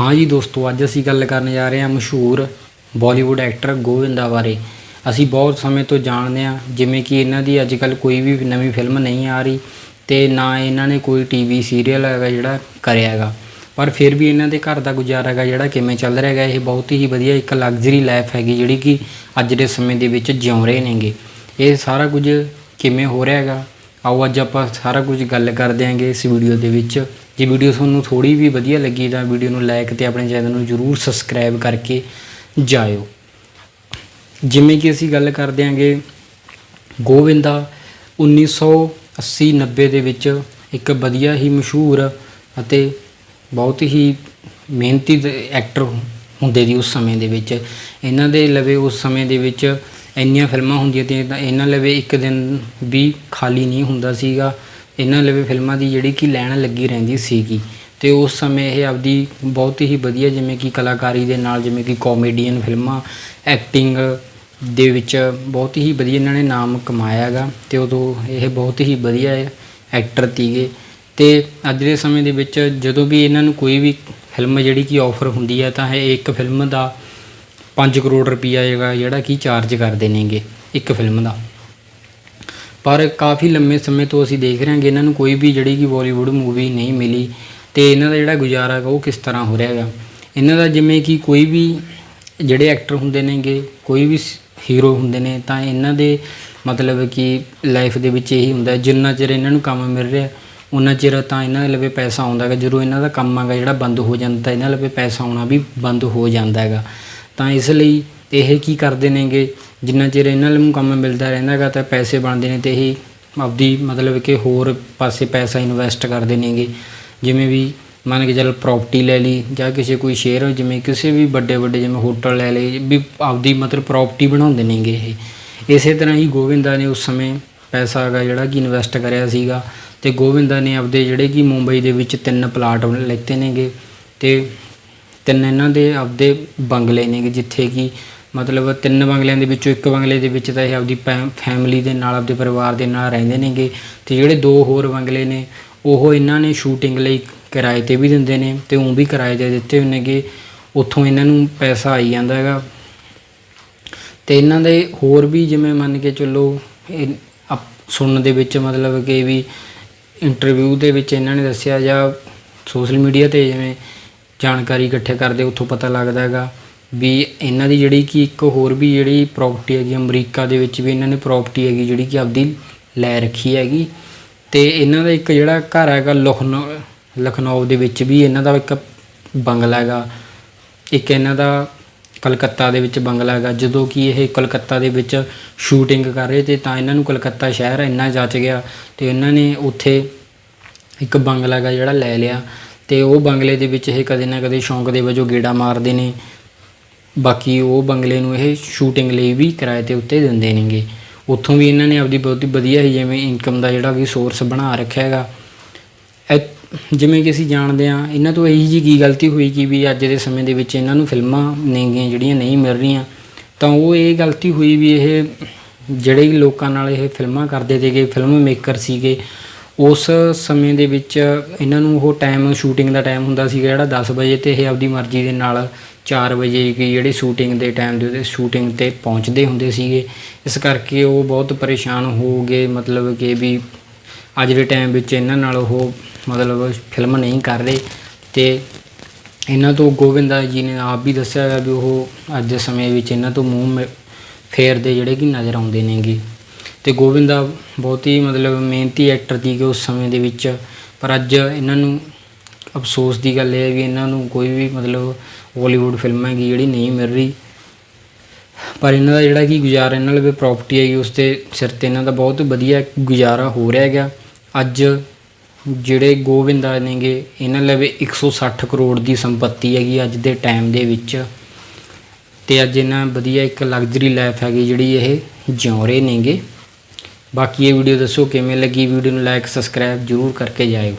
ਹਾਂ ਜੀ ਦੋਸਤੋ, ਅੱਜ ਅਸੀਂ ਗੱਲ ਕਰਨ ਜਾ ਰਹੇ ਹਾਂ ਮਸ਼ਹੂਰ ਬਾਲੀਵੁੱਡ ਐਕਟਰ ਗੋਵਿੰਦਾ ਬਾਰੇ। ਅਸੀਂ ਬਹੁਤ ਸਮੇਂ ਤੋਂ ਜਾਣਦੇ ਹਾਂ, ਜਿਵੇਂ ਕਿ ਇਹਨਾਂ ਦੀ ਅੱਜ ਕੱਲ ਕੋਈ ਵੀ ਨਵੀਂ ਫਿਲਮ ਨਹੀਂ ਆ ਰਹੀ ਤੇ ਨਾ ਇਹਨਾਂ ਨੇ ਕੋਈ ਟੀਵੀ ਸੀਰੀਅਲ ਹੈਗਾ ਜਿਹੜਾ ਕਰਿਆ ਹੈਗਾ। ਪਰ ਫਿਰ ਵੀ ਇਹਨਾਂ ਦੇ ਘਰ ਦਾ ਗੁਜ਼ਾਰਾ ਹੈਗਾ ਜਿਹੜਾ ਕਿਵੇਂ ਚੱਲ ਰਿਹਾ ਹੈਗਾ, ਇਹ ਬਹੁਤ ਹੀ ਵਧੀਆ ਇੱਕ ਲਗਜ਼ਰੀ ਲਾਈਫ ਹੈਗੀ ਜਿਹੜੀ ਕਿ ਅੱਜ ਦੇ ਸਮੇਂ ਦੇ ਵਿੱਚ ਜਿਉ ਰਹੇ ਨੇਗੇ। ਇਹ ਸਾਰਾ ਕੁਝ ਕਿਵੇਂ ਹੋ ਰਿਹਾ ਹੈਗਾ? ਆਓ ਅੱਜ ਆਪਾਂ ਸਾਰਾ ਕੁਝ ਗੱਲ ਕਰਦੇ ਹਾਂਗੇ ਇਸ ਵੀਡੀਓ ਦੇ ਵਿੱਚ। ਜੇ ਵੀਡੀਓ ਤੁਹਾਨੂੰ ਥੋੜੀ ਵੀ ਵਧੀਆ ਲੱਗੀ ਤਾਂ ਵੀਡੀਓ ਨੂੰ ਲਾਈਕ ਤੇ ਆਪਣੇ ਚੈਨਲ ਨੂੰ ਜਰੂਰ ਸਬਸਕ੍ਰਾਈਬ ਕਰਕੇ ਜਾਇਓ। ਜਿਵੇਂ ਕਿ ਅਸੀਂ ਗੱਲ ਕਰਦੇ ਆਂਗੇ ਗੋਵਿੰਦਾ 1980 90 ਦੇ ਵਿੱਚ ਇੱਕ ਵਧੀਆ ਹੀ ਮਸ਼ਹੂਰ ਅਤੇ ਬਹੁਤ ਹੀ ਮਿਹਨਤੀ ਐਕਟਰ ਹੁੰਦੇ ਸੀ ਉਸ ਸਮੇਂ ਦੇ ਵਿੱਚ। ਇਹਨਾਂ ਦੇ ਲਵੇ ਉਸ ਸਮੇਂ ਦੇ ਵਿੱਚ ਇੰਨੀਆਂ ਫਿਲਮਾਂ ਹੁੰਦੀਆਂ ਤੇ ਤਾਂ ਇਹਨਾਂ ਲਵੇ ਇੱਕ ਦਿਨ ਵੀ ਖਾਲੀ ਨਹੀਂ ਹੁੰਦਾ ਸੀਗਾ। ਇਹਨਾਂ ਲਵੇ ਫਿਲਮਾਂ ਦੀ ਜਿਹੜੀ ਕਿ ਲੈਣ ਲੱਗੀ ਰਹਿੰਦੀ ਸੀਗੀ। ਤੇ ਉਸ ਸਮੇਂ ਇਹ ਆਪਦੀ ਬਹੁਤ ਹੀ ਵਧੀਆ ਜਿਵੇਂ ਕਿ ਕਲਾਕਾਰੀ ਦੇ ਨਾਲ ਜਿਵੇਂ ਕਿ ਕਾਮੇਡੀਅਨ ਫਿਲਮਾਂ ਐਕਟਿੰਗ ਦੇ ਵਿੱਚ ਬਹੁਤ ਹੀ ਵਧੀਆ ਇਹਨਾਂ ਨੇ ਨਾਮ ਕਮਾਇਆ ਹੈਗਾ ਤੇ ਉਦੋਂ ਇਹ ਬਹੁਤ ਹੀ ਵਧੀਆ ਐਕਟਰ ਤੀਗੇ ਤੇ ਅੱਜ ਦੇ ਸਮੇਂ ਦੇ ਵਿੱਚ ਜਦੋਂ ਵੀ ਇਹਨਾਂ ਨੂੰ ਕੋਈ ਵੀ ਫਿਲਮ ਜਿਹੜੀ ਕਿ ਆਫਰ ਹੁੰਦੀ ਹੈ ਤਾਂ ਇਹ ਇੱਕ ਫਿਲਮ ਦਾ 5 ਕਰੋੜ ਰੁਪਈਆ ਹੈਗਾ ਜਿਹੜਾ ਕਿ ਚਾਰਜ ਕਰਦੇ ਨੇਗੇ, ਇੱਕ ਫਿਲਮ ਦਾ। ਪਰ ਕਾਫੀ ਲੰਮੇ ਸਮੇਂ ਤੋਂ ਅਸੀਂ ਦੇਖ ਰਹੇ ਹਾਂ ਕਿ ਇਹਨਾਂ ਨੂੰ ਕੋਈ ਵੀ ਜਿਹੜੀ ਕਿ ਬਾਲੀਵੁੱਡ ਮੂਵੀ ਨਹੀਂ ਮਿਲੀ ਤੇ ਇਹਨਾਂ ਦਾ ਜਿਹੜਾ ਗੁਜ਼ਾਰਾ ਹੈਗਾ ਉਹ ਕਿਸ ਤਰ੍ਹਾਂ ਹੋ ਰਿਹਾ ਹੈਗਾ। ਇਹਨਾਂ ਦਾ ਜਿਵੇਂ ਕਿ ਕੋਈ ਵੀ ਜਿਹੜੇ ਐਕਟਰ ਹੁੰਦੇ ਨੇਗੇ, ਕੋਈ ਵੀ ਹੀਰੋ ਹੁੰਦੇ ਨੇ ਤਾਂ ਇਹਨਾਂ ਦੇ ਮਤਲਬ ਕਿ ਲਾਈਫ ਦੇ ਵਿੱਚ ਇਹੀ ਹੁੰਦਾ ਜਿੰਨਾ ਚਿਰ ਇਹਨਾਂ ਨੂੰ ਕੰਮ ਮਿਲ ਰਿਹਾ ਉਹਨਾਂ ਚਿਰ ਤਾਂ ਇਹਨਾਂ ਦੇ ਲਵੇ ਪੈਸਾ ਆਉਂਦਾ ਹੈਗਾ। ਜਦੋਂ ਇਹਨਾਂ ਦਾ ਕੰਮ ਹੈਗਾ ਜਿਹੜਾ ਬੰਦ ਹੋ ਜਾਂਦਾ ਤਾਂ ਇਹਨਾਂ ਲਵੇ ਪੈਸਾ ਆਉਣਾ ਵੀ ਬੰਦ ਹੋ ਜਾਂਦਾ ਹੈਗਾ। ਤਾਂ ਇਸ ਲਈ ਇਹ ਕੀ ਕਰਦੇ ਨੇਗੇ? ਜਿੰਨਾ ਚਿਰ ਇਹਨਾਂ ਨੂੰ ਕੰਮ ਮਿਲਦਾ ਰਹਿੰਦਾ ਹੈਗਾ ਤਾਂ ਪੈਸੇ ਬਣਦੇ ਨੇ ਤੇ ਇਹ ਆਪਦੀ ਮਤਲਬ ਕਿ ਹੋਰ ਪਾਸੇ ਪੈਸਾ ਇਨਵੈਸਟ ਕਰਦੇ ਨੇਗੇ। ਜਿਵੇਂ ਵੀ ਮੰਨ ਕੇ ਚੱਲ ਪ੍ਰਾਪਰਟੀ ਲੈ ਲਈ ਜਾਂ ਕਿਸੇ ਕੋਈ ਸ਼ੇਅਰ ਜਿਵੇਂ ਕਿਸੇ ਵੀ ਵੱਡੇ ਵੱਡੇ ਜਿਵੇਂ ਹੋਟਲ ਲੈ ਲਏ, ਵੀ ਆਪਦੀ ਮਤਲਬ ਪ੍ਰਾਪਰਟੀ ਬਣਾਉਂਦੇ ਨੇਗੇ ਇਹ। ਇਸੇ ਤਰ੍ਹਾਂ ਹੀ ਗੋਵਿੰਦਾ ਨੇ ਉਸ ਸਮੇਂ ਪੈਸਾ ਹੈਗਾ ਜਿਹੜਾ ਕਿ ਇਨਵੈਸਟ ਕਰਿਆ ਸੀਗਾ ਤੇ ਗੋਵਿੰਦਾ ਨੇ ਆਪਦੇ ਜਿਹੜੇ ਕਿ ਮੁੰਬਈ ਦੇ ਵਿੱਚ ਤਿੰਨ ਪਲਾਟ ਲੈਤੇ ਨੇਗੇ ਤੇ ਤਿੰਨ ਇਹਨਾਂ ਦੇ ਆਪਦੇ ਬੰਗਲੇ ਨੇਗੇ, ਜਿੱਥੇ ਕਿ ਮਤਲਬ ਤਿੰਨ ਬੰਗਲਿਆਂ ਦੇ ਵਿੱਚੋਂ ਇੱਕ ਬੰਗਲੇ ਦੇ ਵਿੱਚ ਤਾਂ ਇਹ ਆਪਦੀ ਫੈਮਿਲੀ ਦੇ ਨਾਲ, ਆਪਦੇ ਪਰਿਵਾਰ ਦੇ ਨਾਲ ਰਹਿੰਦੇ ਨੇਗੇ। ਤੇ ਜਿਹੜੇ ਦੋ ਹੋਰ ਬੰਗਲੇ ਨੇ, ਉਹ ਇਹਨਾਂ ਨੇ ਸ਼ੂਟਿੰਗ ਲਈ ਕਿਰਾਏ ਤੇ ਵੀ ਦਿੰਦੇ ਨੇ ਤੇ ਉਹ ਵੀ ਕਿਰਾਏ ਤੇ ਦਿੱਤੇ ਹੋਏ ਨੇਗੇ। ਉੱਥੋਂ ਇਹਨਾਂ ਨੂੰ ਪੈਸਾ ਆਈ ਜਾਂਦਾ ਹੈਗਾ। ਤੇ ਇਹਨਾਂ ਦੇ ਹੋਰ ਵੀ ਜਿਵੇਂ ਮੰਨ ਕੇ ਚੱਲੋ, ਇਹ ਅਪ- ਸੁਣਨ ਦੇ ਵਿੱਚ ਮਤਲਬ ਕਿ ਵੀ ਇੰਟਰਵਿਊ ਦੇ ਵਿੱਚ ਇਹਨਾਂ ਨੇ ਦੱਸਿਆ ਜਾਂ ਸੋਸ਼ਲ ਮੀਡੀਆ ਤੇ ਜਿਵੇਂ ਜਾਣਕਾਰੀ ਇਕੱਠੇ ਕਰਦੇ, ਉੱਥੋਂ ਪਤਾ ਲੱਗਦਾ ਹੈਗਾ। ਵੀ ਇਹਨਾਂ ਦੀ ਜਿਹੜੀ ਕਿ ਇੱਕ ਹੋਰ ਵੀ ਜਿਹੜੀ ਪ੍ਰਾਪਰਟੀ ਹੈਗੀ ਅਮਰੀਕਾ ਦੇ ਵਿੱਚ ਵੀ ਇਹਨਾਂ ਨੇ ਪ੍ਰਾਪਰਟੀ ਹੈਗੀ ਜਿਹੜੀ ਕਿ ਆਪਦੀ ਲੈ ਰੱਖੀ ਹੈਗੀ। ਤੇ ਇਹਨਾਂ ਦਾ ਇੱਕ ਜਿਹੜਾ ਘਰ ਹੈਗਾ ਲਖਨਊ ਲਖਨਊ ਦੇ ਵਿੱਚ ਵੀ ਇਹਨਾਂ ਦਾ ਇੱਕ ਬੰਗਲਾ ਹੈਗਾ। ਇੱਕ ਇਹਨਾਂ ਦਾ ਕਲਕੱਤਾ ਦੇ ਵਿੱਚ ਬੰਗਲਾ ਹੈਗਾ। ਜਦੋਂ ਕਿ ਇਹ ਕਲਕੱਤਾ ਦੇ ਵਿੱਚ ਸ਼ੂਟਿੰਗ ਕਰ ਰਹੇ ਤੇ ਤਾਂ ਇਹਨਾਂ ਨੂੰ ਕਲਕੱਤਾ ਸ਼ਹਿਰ ਇੰਨਾ ਜੱਚ ਗਿਆ ਤੇ ਇਹਨਾਂ ਨੇ ਉੱਥੇ ਇੱਕ ਬੰਗਲਾ ਹੈਗਾ ਜਿਹੜਾ ਲੈ ਲਿਆ। ਤੇ ਉਹ ਬੰਗਲੇ ਦੇ ਵਿੱਚ ਇਹ ਕਦੇ ਨਾ ਕਦੇ ਸ਼ੌਂਕ ਦੇ ਵਜੋਂ ਗੇੜਾ ਮਾਰਦੇ ਨੇ। ਬਾਕੀ ਉਹ ਬੰਗਲੇ ਨੂੰ ਇਹ ਸ਼ੂਟਿੰਗ ਲਈ ਵੀ ਕਿਰਾਏ ਤੇ ਉੱਤੇ ਦਿੰਦੇ ਨੇਗੇ। ਉੱਥੋਂ ਵੀ ਇਹਨਾਂ ਨੇ ਆਪਦੀ ਬਹੁਤ ਹੀ ਵਧੀਆ ਹੀ ਜਿਵੇਂ ਇਨਕਮ ਦਾ ਜਿਹੜਾ ਵੀ ਸੋਰਸ ਬਣਾ ਰੱਖਿਆ ਹੈਗਾ। ਇਹ- ਜਿਵੇਂ ਕਿ ਅਸੀਂ ਜਾਣਦੇ ਹਾਂ, ਇਹਨਾਂ ਤੋਂ ਇਹੀ ਜੀ ਕੀ ਗਲਤੀ ਹੋਈ ਕਿ ਵੀ ਅੱਜ ਦੇ ਸਮੇਂ ਦੇ ਵਿੱਚ ਇਹਨਾਂ ਨੂੰ ਫਿਲਮਾਂ ਨੇਗੀਆਂ ਜਿਹੜੀਆਂ ਨਹੀਂ ਮਿਲ ਰਹੀਆਂ। ਤਾਂ ਉਹ ਇਹ ਗਲਤੀ ਹੋਈ ਵੀ ਇਹ ਜਿਹੜੇ ਲੋਕਾਂ ਨਾਲ ਇਹ ਫਿਲਮਾਂ ਕਰਦੇ ਤੇਗੇ ਫਿਲਮ ਮੇਕਰ ਸੀਗੇ, ਉਸ ਸਮੇਂ ਦੇ ਵਿੱਚ ਇਹਨਾਂ ਨੂੰ ਉਹ ਟਾਈਮ ਸ਼ੂਟਿੰਗ ਦਾ ਟਾਈਮ ਹੁੰਦਾ ਸੀਗਾ ਜਿਹੜਾ 10 ਵਜੇ ਤੇ ਇਹ ਆਪਦੀ ਮਰਜ਼ੀ ਦੇ ਨਾਲ 4 ਵਜੇ ਕੀ ਜਿਹੜੇ ਸ਼ੂਟਿੰਗ ਦੇ ਟਾਈਮ ਦੇ ਉੱਤੇ ਸ਼ੂਟਿੰਗ ਤੇ ਪਹੁੰਚਦੇ ਹੁੰਦੇ ਸੀਗੇ। ਇਸ ਕਰਕੇ ਉਹ ਬਹੁਤ ਪਰੇਸ਼ਾਨ ਹੋ ਗਏ, ਮਤਲਬ ਕਿ ਵੀ ਅੱਜ ਦੇ ਟਾਈਮ ਵਿੱਚ ਇਹਨਾਂ ਨਾਲ ਉਹ ਮਤਲਬ ਫਿਲਮ ਨਹੀਂ ਕਰ ਰਹੇ। ਤੇ ਇਹਨਾਂ ਤੋਂ ਗੋਬਿੰਦਾ ਜੀ ਨੇ ਆਪ ਵੀ ਦੱਸਿਆ ਹੈ ਵੀ ਉਹ ਅੱਜ ਦੇ ਸਮੇਂ ਵਿੱਚ ਇਹਨਾਂ ਤੋਂ ਮੂੰਹ ਮੇ- ਫੇਰਦੇ ਜਿਹੜੇ ਕਿ ਨਜ਼ਰ ਆਉਂਦੇ ਨੇਗੇ। ਤੇ ਗੋਬਿੰਦਾ ਬਹੁਤ ਹੀ ਮਤਲਬ ਮਿਹਨਤੀ ਐਕਟਰ ਸੀ ਕਿ ਉਸ ਸਮੇਂ ਦੇ ਵਿੱਚ, ਪਰ ਅੱਜ ਇਹਨਾਂ ਨੂੰ ਅਫਸੋਸ ਦੀ ਗੱਲ ਇਹ ਹੈ ਵੀ ਇਹਨਾਂ ਨੂੰ ਕੋਈ ਵੀ ਮਤਲਬ ਬਾਲੀਵੁੱਡ ਫਿਲਮ ਹੈਗੀ ਜਿਹੜੀ ਨਹੀਂ ਮਿਲ ਰਹੀ। ਪਰ ਇਹਨਾਂ ਦਾ ਜਿਹੜਾ ਕਿ ਗੁਜ਼ਾਰਾ, ਇਹਨਾਂ ਲਵੇ ਪ੍ਰਾਪਰਟੀ ਹੈਗੀ, ਉਸ ਦੇ ਸਿਰ ਤੇ ਇਹਨਾਂ ਦਾ ਬਹੁਤ ਵਧੀਆ ਗੁਜ਼ਾਰਾ ਹੋ ਰਿਹਾ ਹੈਗਾ। ਅੱਜ ਜਿਹੜੇ ਗੋਵਿੰਦਾ ਨੇਗੇ, ਇਹਨਾਂ ਲਵੇ 160 ਕਰੋੜ ਦੀ ਸੰਪਤੀ ਹੈਗੀ ਅੱਜ ਦੇ ਟਾਈਮ ਦੇ ਵਿੱਚ। ਤੇ ਅੱਜ ਇਹਨਾਂ ਵਧੀਆ ਇੱਕ ਲਗਜ਼ਰੀ ਲਾਈਫ ਹੈਗੀ ਜਿਹੜੀ ਇਹ ਜਿਉ ਰਹੇ ਨੇਗੇ। ਬਾਕੀ ਇਹ ਵੀਡੀਓ ਦੱਸੋ ਕਿਵੇਂ ਲੱਗੀ? ਵੀਡੀਓ ਨੂੰ ਲਾਈਕ ਸਬਸਕ੍ਰਾਈਬ ਜਰੂਰ ਕਰਕੇ ਜਾਇਓ।